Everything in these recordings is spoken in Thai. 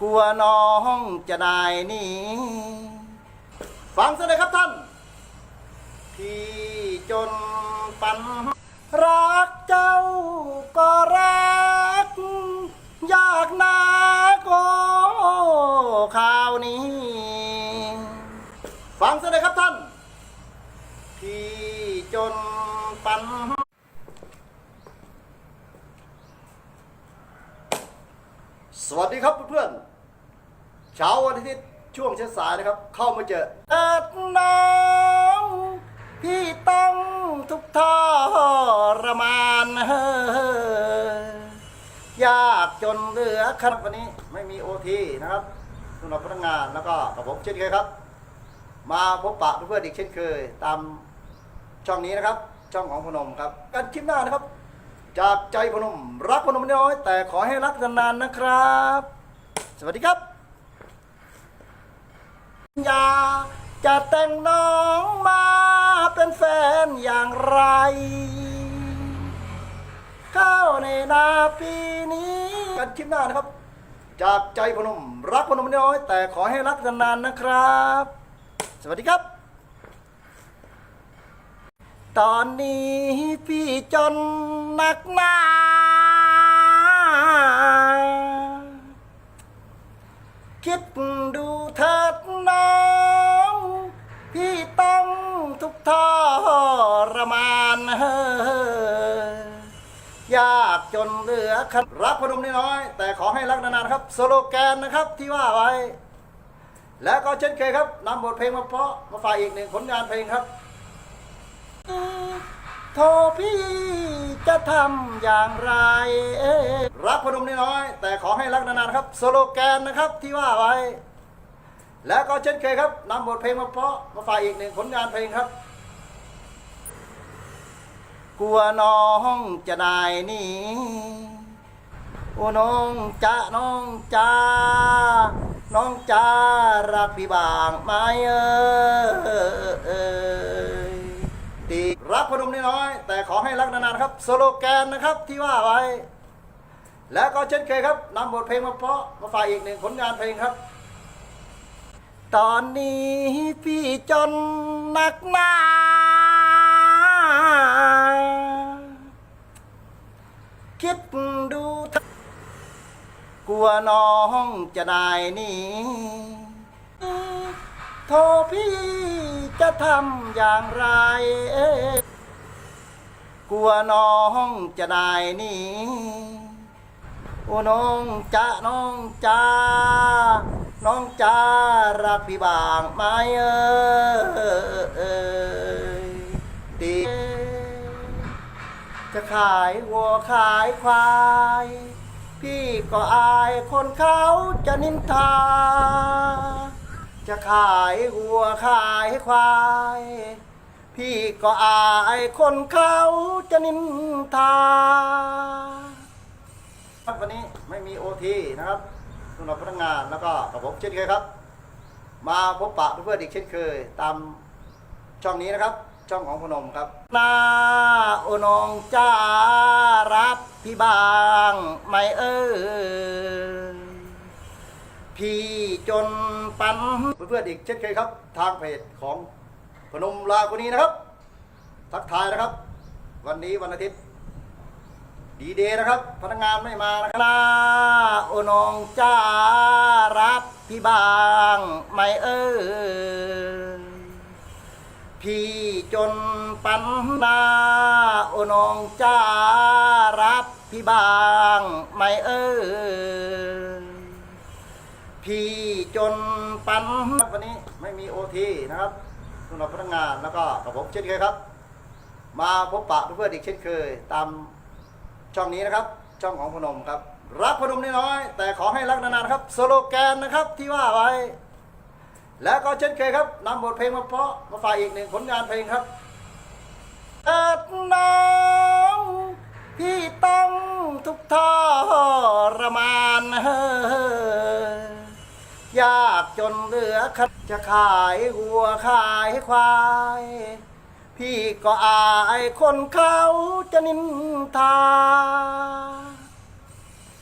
กลัวน้องจะได้หนี่ ฟังซะเลยครับท่าน พี่จนปัน รักเจ้าก็รัก อยากนาโกข่าวนี้ ฟังซะเลยครับท่าน พี่จนปันสวัสดีครับเพื่อนๆ ช้าวันอาทิตย์ช่วงเช้าสายนะครับ เข้ามาเจอเอ็ดน้องพี่ต้องทุกข์ทรมานเฮ้ยากจนเหลือขนาดวันนี้ไม่มีโอทีนะครับสำหรับพนักงานแล้วก็กับผมเช่นเคยครับ มาพบปะเพื่อนอีกเช่นเคย ตามช่องนี้นะครับ ช่องของพนมครับกันคลิปหน้านะครับ จากใจพนม รักพนมน้อย แต่ขอให้รักนานๆนะครับ สวัสดีครับ อยากจะแต่งน้องมาเป็นแฟนอย่างไร เข้าในนาปีนี้กันคลิปหน้านะครับ จากใจพนมรักพนมน้อย แต่ขอให้รักนานๆนะครับ สวัสดีครับ ตอนนี้พี่จนนักหนาคิด ทรมานเฮ้อยากจนเหลือขันรักพนมน้อยแต่ขอให้รักนานๆครับ สโลแกนนะครับที่ว่าไว้ แล้วก็เช่นเคยครับนำบทเพลงมาเพาะมาฝากอีกหนึ่งผลงานเพลงครับโทพี่จะทำอย่างไร รักพนมน้อยแต่ขอให้รักนานๆครับ สโลแกนนะครับที่ว่าไว้ แล้วก็เช่นเคยครับนำบทเพลงมาเพาะมาฝากอีกหนึ่งผลงานเพลงครับ กลัวน้องจะได้หนี่โอ้น้องจ้าน้องจ้าน้องจ้ารักพี่บางไหมเอ่ยตีรักพนมน้อยแต่ขอให้รักนานๆครับสโลแกนนะครับที่ว่าไว้ แล้วก็เช่นเคยครับนำบทเพลงมาเพาะมาฝากอีกหนึ่งผลงานเพลงครับ ตอนนี้พี่จนนักหนา คิดดูกลัวน้องจะได้นี่โทพี่จะทำอย่างไรกลัวน้องจะได้นี่โอ้น้องจ้าน้องจ้าน้องจ้ารักพี่บางไหมเอ่ย จะขายวัวขายควาย พี่ก็อายคนเขาจะนินทา จะขายวัวขายควาย พี่ก็อายคนเขาจะนินทาครับวันนี้ไม่มีโอทีนะครับสำหรับพนักงานแล้วก็กับผมเช่นเคยครับ มาพบปะเพื่อนๆอีกเช่นเคย ตามช่องนี้นะครับ ช่องของพนมครับนาโอนองจ้ารับพี่บางไม่เอ่ยพี่จนปันเพื่อนๆอีกเช่นเคยครับ ทางเพจของพนมลาคนนี้นะครับ ทักทายนะครับ วันนี้วันอาทิตย์ดีเดย์นะครับ พนักงานไม่มานะครับนาโอนองจ้ารับพี่บางไม่เอ่ย พี่จนปันนาโอนองจ้ารับพี่บางไม่เอ่ยพี่จนปันวันนี้ไม่มีโอทีนะครับสำหรับพนักงานแล้วก็กับผมเช่นเคยครับ มาพบปะเพื่อนๆอีกเช่นเคย ตามช่องนี้นะครับ ช่องของพนมครับ รักพนมน้อยแต่ขอให้รักนานๆครับ สโลแกนนะครับที่ว่าไว้ แล้วก็เช่นเคยครับนำบทเพลงมาเพาะมาฝากอีกหนึ่งผลงานเพลงครับเอ็ดน้องพี่ต้องทุกทรมานเฮ้อยากจนเหลือขัดจะขายวัวขายควาย พี่ก็อายคนเขาจะนินทา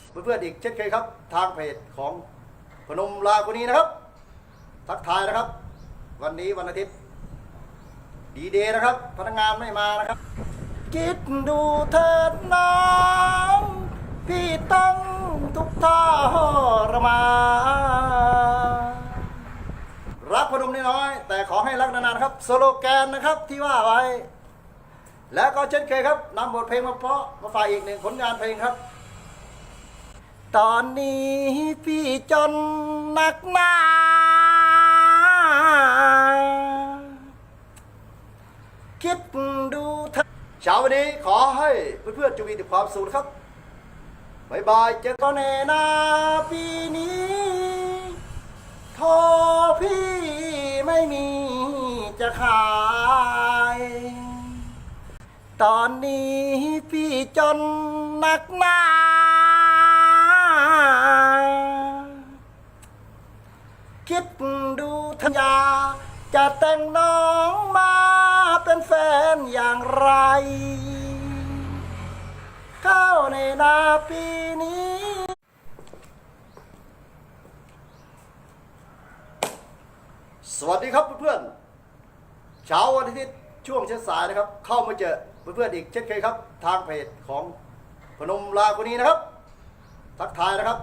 เพื่อนๆอีกเช่นเคยครับ ทางเพจของพนมลาคนนี้นะครับ ทักทายนะครับ วันนี้วันอาทิตย์ ดีเดย์นะครับ พนักงานไม่มานะครับ คิดดูเถิดน้องพี่ต้องทุกข์ทรมา รักพนมน้อยแต่ขอให้รักนานๆครับ สโลแกนนะครับที่ว่าไว้ แล้วก็เช่นเคยครับนำบทเพลงมาเพาะมาฝากอีกหนึ่งผลงานเพลงครับตอนนี้พี่จนนักหนา เพื่อนๆจงมีแต่ความสุขนะครับบายบายเจอกันแน่นาปีนี้ทอพี่ไม่มีจะขาย ตอนนี้พี่จนหนักหนาคิดดูทัญญาจะแต่งน้องมาเป็นแฟนอย่างไร ในนาปีนี้ สวัสดีครับเพื่อนๆเช้าวันอาทิตย์ช่วงเช้าสายนะครับ เข้ามาเจอเพื่อนๆอีกเช่นเคยครับ ทางเพจของพนมลาคนนี้นะครับ ทักทายนะครับ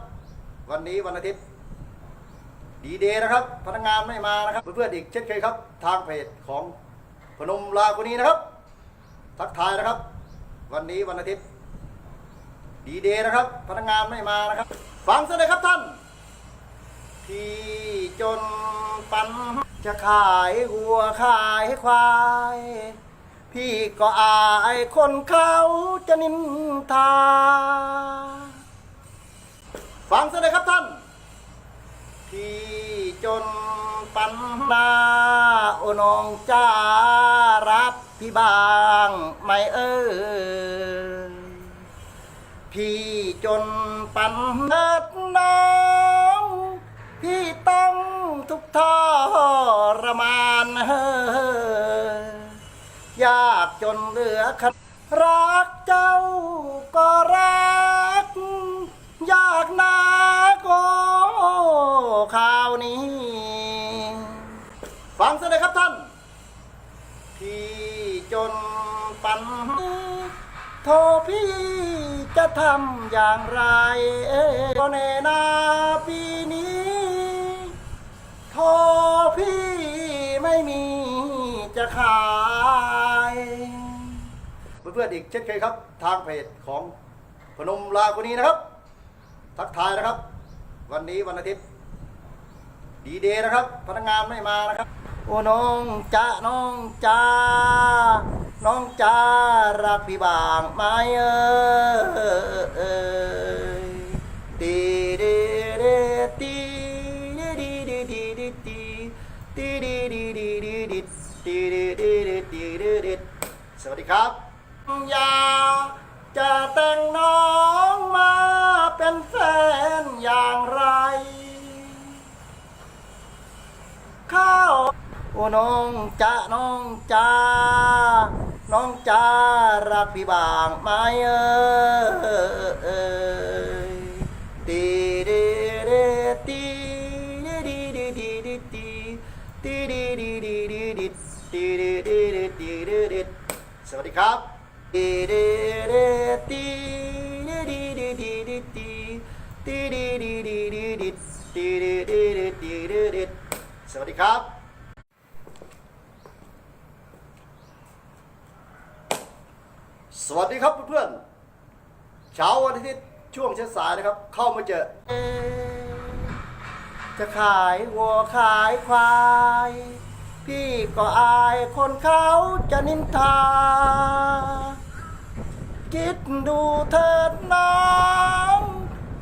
วันนี้วันอาทิตย์ดีเดย์นะครับ พนักงานไม่มานะครับ เพื่อนๆอีกเช่นเคยครับ ทางเพจของพนมลาคนนี้นะครับ ทักทายนะครับ วันนี้วันอาทิตย์ ดีเดย์นะครับ พนักงานไม่มานะครับ ฟังซะเลยครับท่าน พี่จนปันจะขายวัวขายควาย พี่ก็อายคนเขาจะนินทา ฟังซะเลยครับท่าน พี่จนปันนาโอนองจ้ารับพี่บางไม่เอ่ย พี่จนปันเนิดน้อง พี่ต้องทุกข์ทรมานเฮยากจนเหลือขัดรักเจ้าก็รัก ยากนาก็ข่าวนี้ ฟังซะเลยครับท่าน พี่จนปันโทพี่ จะทำอย่างไรก็ในนาปีนี้ทรพี่ไม่มีจะขาย เพื่อนๆอีกเช่นเคยครับ ทางเพจของพนมลาคนนี้นะครับ ทักทายนะครับ วันนี้วันอาทิตย์ ดีเดย์นะครับ พนักงานไม่มานะครับ โอ้น้องจ้าน้องจ้า น้องจ้ารักพี่บางไหมเอ่ยตีเดเดตีดีดีดีดีดีตีตีดีดีดีดีดีตีดีดีดีดีดีดีสวัสดีครับอยากจะแต่งน้องมาเป็นแฟนอย่างไรข้าวโอ้น้องจ้าน้องจ้า น้องจ้ารักพี่บางไหมเอ่ยตีเดเดตีดีดีดีดีดีตีตีดีดีดีดีดีตีดีดีดีดีดีดีสวัสดีครับตีเดเดตีดีดีดีดีดีตีตีดีดีดีดีดีตีดีดีดีดีดีดีสวัสดีครับ สวัสดีครับเพื่อนๆเช้าวันอาทิตย์ช่วงเช้าสายนะครับ เข้ามาเจอ จะขายวัวขายควาย พี่ก็อายคนเขาจะนินทา คิดดูเถิดน้อง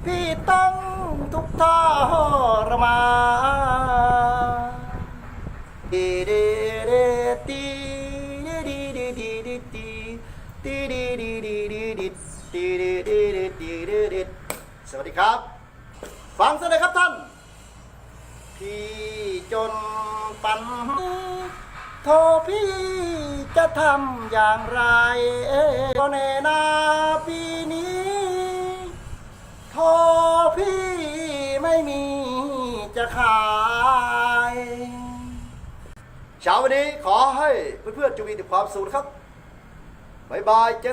พี่ต้องทุกข์ทรมาน ครับ ฟังซะเลยครับท่าน พี่จนปันโทพี่จะทำอย่างไรก็ในนาปีนี้โทพี่ไม่มีจะขายเช้าวันนี้ขอให้เพื่อนๆจงมีแต่ความสุขครับบายบายเจอ